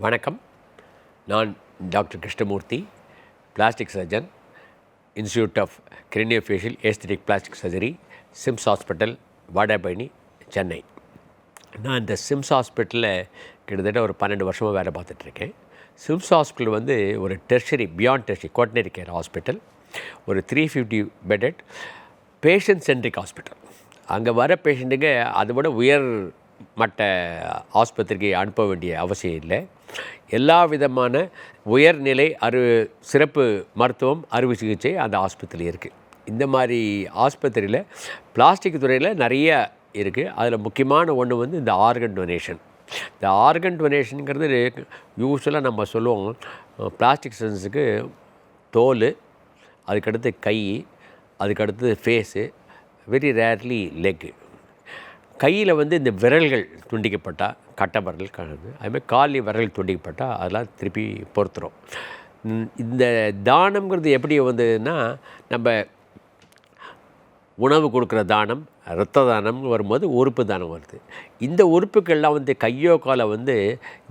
வணக்கம். நான் doctor Krishnamurthy plastic surgeon institute of craniofacial aesthetic plastic surgery SIMS hospital Vadapalani Chennai. நான் இந்த Sims ஹாஸ்பிட்டலில் கிட்டத்தட்ட ஒரு பன்னெண்டு வருஷமாக வேலை பார்த்துட்ருக்கேன். சிம்ஸ் ஹாஸ்பிட்டல் வந்து ஒரு tertiary beyond tertiary quaternary care hospital ஒரு three fifty bedded patient centric hospital அங்கே வர பேஷண்ட்டுங்க அதை விட உயர் மட்ட ஆஸ்பத்திரிக்கு அனுப்ப வேண்டிய அவசியம் இல்லை. எல்லா விதமான உயர்நிலை அறு சிறப்பு மருத்துவம் அறுவை சிகிச்சை அந்த ஆஸ்பத்திரி இருக்குது இந்த மாதிரி ஆஸ்பத்திரியில் பிளாஸ்டிக் துறையில் நிறைய இருக்குது அதில் முக்கியமான ஒன்று வந்து இந்த ஆர்கன் டொனேஷன். இந்த ஆர்கன் டொனேஷனுங்கிறது யூஸ்வலாக நம்ம சொல்லுவோம் பிளாஸ்டிக் சர்ஜன்ஸுக்கு தோல் அதுக்கடுத்து கை அதுக்கடுத்து ஃபேஸு வெரி ரேர்லி லெக்கு கையில் வந்து இந்த விரல்கள் துண்டிக்கப்பட்டால் கட்டை விரல் கழுது அதுமாதிரி காலி விரல் துண்டிக்கப்பட்டால் அதெல்லாம் திருப்பி பொறுத்துரும். இந்த தானம்ங்கிறது எப்படி வந்ததுன்னா நம்ம உணவு கொடுக்குற தானம் இரத்த தானம்னு வரும்போது உறுப்பு தானம் வருது. இந்த உறுப்புகள்லாம் வந்து கையோ காலை வந்து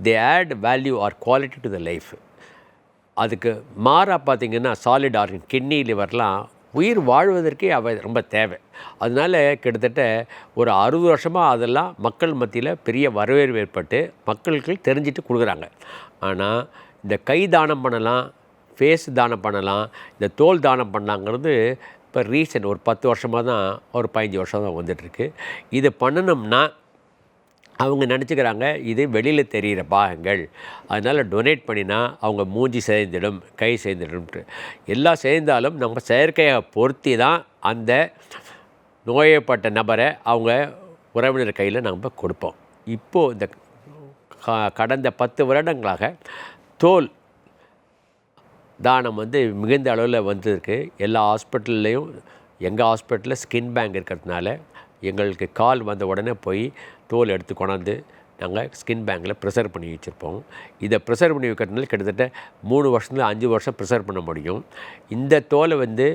they add value or quality to the life அதுக்கு மாறாக பார்த்தீங்கன்னா சாலிட் ஆர்கன் கிட்னி லிவர்லாம் உயிர் வாழ்வதற்கே அவை ரொம்ப தேவை. அதனால் கிட்டத்தட்ட ஒரு அறுபது வருஷமாக அதெல்லாம் மக்கள் மத்தியில் பெரிய வரவேற்பு ஏற்பட்டு மக்களுக்கு தெரிஞ்சுட்டு கொடுக்குறாங்க. ஆனால் இந்த கை தானம் பண்ணலாம் ஃபேஸ் தானம் பண்ணலாம் இந்த தோல் தானம் பண்ணலாங்கிறது இப்போ ரீசன்ட் ஒரு பத்து வருஷமாக தான் ஒரு பதினஞ்சு வருஷம் தான் வந்துட்டுருக்கு இது பண்ணணும்னா அவங்க நினச்சிக்கிறாங்க இது வெளியில் தெரிகிற பாகங்கள். அதனால் டொனேட் பண்ணினா அவங்க மூஞ்சி சேர்ந்துடும் கை சேர்ந்துடும்ட்டு எல்லாம் சேர்ந்தாலும் நம்ம செயற்கையை பொருத்தி தான் அந்த நோயப்பட்ட நபரை அவங்க உறவினர் கையில் நம்ம கொடுப்போம். இப்போது இந்த க- கடந்த பத்து வருடங்களாக தோல் தானம் வந்து மிகுந்த அளவில் வந்திருக்கு. எல்லா ஹாஸ்பிட்டல்லையும் எங்கள் ஹாஸ்பிட்டலில் ஸ்கின் பேங்க் இருக்கிறதுனால எங்களுக்கு கால் வந்த உடனே போய் தோல் எடுத்து கொண்டாந்து நாங்கள் ஸ்கின் பேங்கில் ப்ரிசர்வ் பண்ணி வச்சுருப்போம். இதை ப்ரிசர்வ் பண்ணி வைக்கிறதுனால கிட்டத்தட்ட மூணு வருஷத்துல அஞ்சு வருஷம் ப்ரிசர்வ் பண்ண முடியும். இந்த தோலை வந்து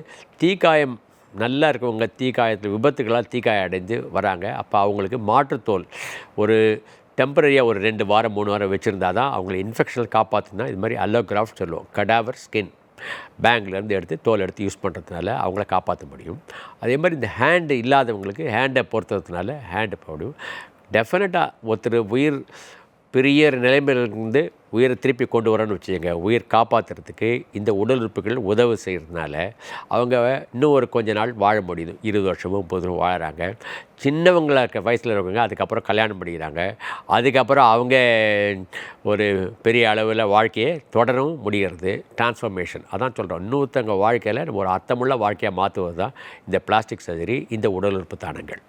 தீக்காயம் நல்லா இருக்கவங்க தீக்காயத்தில் விபத்துக்களால் தீக்காயம் அடைந்து வராங்க. அப்போ அவங்களுக்கு மாற்றுத்தோல் ஒரு டெம்பரரியாக ஒரு ரெண்டு வாரம் மூணு வாரம் வச்சுருந்தா தான் அவங்களை இன்ஃபெக்ஷனில் காப்பாற்றுனா இது மாதிரி அல்லோகிராஃப்ட் சொல்லுவோம். கடாவர் ஸ்கின் பேங்க்லேருந்து எடுத்து தோல் எடுத்து யூஸ் பண்ணுறதுனால அவங்கள காப்பாற்ற முடியும். அதே மாதிரி இந்த ஹேண்டு இல்லாதவங்களுக்கு ஹேண்டை பொறுத்ததுனால ஹேண்டு போடும் டெஃபினட்டாக ஒருத்தர் உயிர் பெரிய நிலைமையிலிருந்து உயிரை திருப்பி கொண்டு வரணும்னு வச்சுக்கோங்க. உயிர் காப்பாற்றுறதுக்கு இந்த உடல் உறுப்புகள் உதவி செய்கிறதுனால அவங்க இன்னும் ஒரு கொஞ்ச நாள் வாழ முடியுது. இருபது வருஷமும் முப்பது வருஷம் வாழறாங்க. சின்னவங்களா இருக்க வயசில் இருக்கவங்க அதுக்கப்புறம் கல்யாணம் பண்ணிக்கிறாங்க. அதுக்கப்புறம் அவங்க ஒரு பெரிய அளவில் வாழ்க்கையை தொடரவும் முடிகிறது. டிரான்ஸ்ஃபர்மேஷன் அதான் சொல்கிறோம் இன்னொருத்தவங்க வாழ்க்கையில் நம்ம ஒரு அர்த்தமுள்ள வாழ்க்கையை மாற்றுவது தான் இந்த பிளாஸ்டிக் சர்ஜரி இந்த உடல் உறுப்பு தானங்கள்.